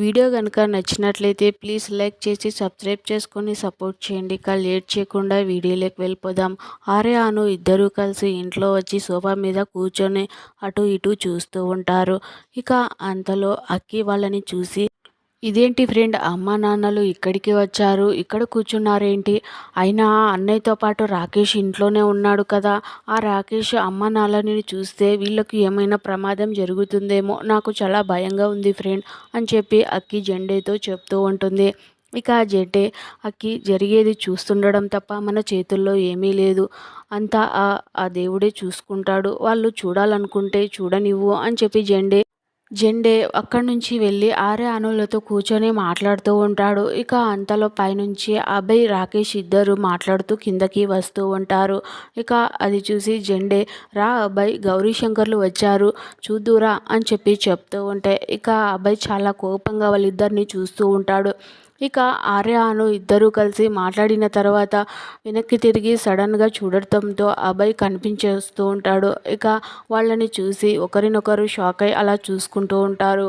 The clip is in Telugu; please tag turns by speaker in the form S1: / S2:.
S1: వీడియో కనుక నచ్చినట్లయితే ప్లీజ్ లైక్ చేసి సబ్స్క్రైబ్ చేసుకొని సపోర్ట్ చేయండి. ఇక లేట్ చేయకుండా వీడియోలోకి వెళ్ళిపోదాం. ఆరే అను ఇద్దరూ కలిసి ఇంట్లో వచ్చి సోఫా మీద కూర్చొని అటు ఇటు చూస్తూ ఉంటారు. ఇక అంతలో అక్కి వాళ్ళని చూసి ఇదేంటి ఫ్రెండ్? అమ్మ నాన్నలు ఇక్కడికి వచ్చారు. ఇక్కడ కూర్చున్నారేంటి? అయినా అన్నయ్యతో పాటు రాకేష్ ఇంట్లోనే ఉన్నాడు కదా. ఆ రాకేష్ అమ్మ నాన్నని చూస్తే వీళ్ళకి ఏమైనా ప్రమాదం జరుగుతుందేమో నాకు చాలా భయంగా ఉంది ఫ్రెండ్ అని చెప్పి అక్కి జెండేతో చెప్తూ ఉంటుంది. ఇక ఆ జెండే అక్కి జరిగేది చూస్తుండడం తప్ప మన చేతుల్లో ఏమీ లేదు. అంతా ఆ దేవుడే చూసుకుంటాడు. వాళ్ళు చూడాలనుకుంటే చూడనివ్వు అని చెప్పి జెండే జెండే అక్కడి నుంచి వెళ్ళి ఆర్య అనులతో కూర్చొని మాట్లాడుతూ ఉంటాడు. ఇక అంతలో పైనుంచి అభయ్ రాకేష్ ఇద్దరు మాట్లాడుతూ కిందకి వస్తూ ఉంటారు. ఇక అది చూసి జెండే రా అబ్బాయి గౌరీశంకర్లు వచ్చారు. చూద్దురా అని చెప్పి చెప్తూ ఉంటే ఇక అబ్బాయి చాలా కోపంగా వాళ్ళిద్దరిని చూస్తూ ఉంటాడు. ఇక ఆర్య అను ఇద్దరూ కలిసి మాట్లాడిన తర్వాత వెనక్కి తిరిగి సడన్గా చూడటంతో అభయ్ కనిపించేస్తూ ఉంటాడు. ఇక వాళ్ళని చూసి ఒకరినొకరు షాక్ అయి అలా చూసుకుంటూ ఉంటారు.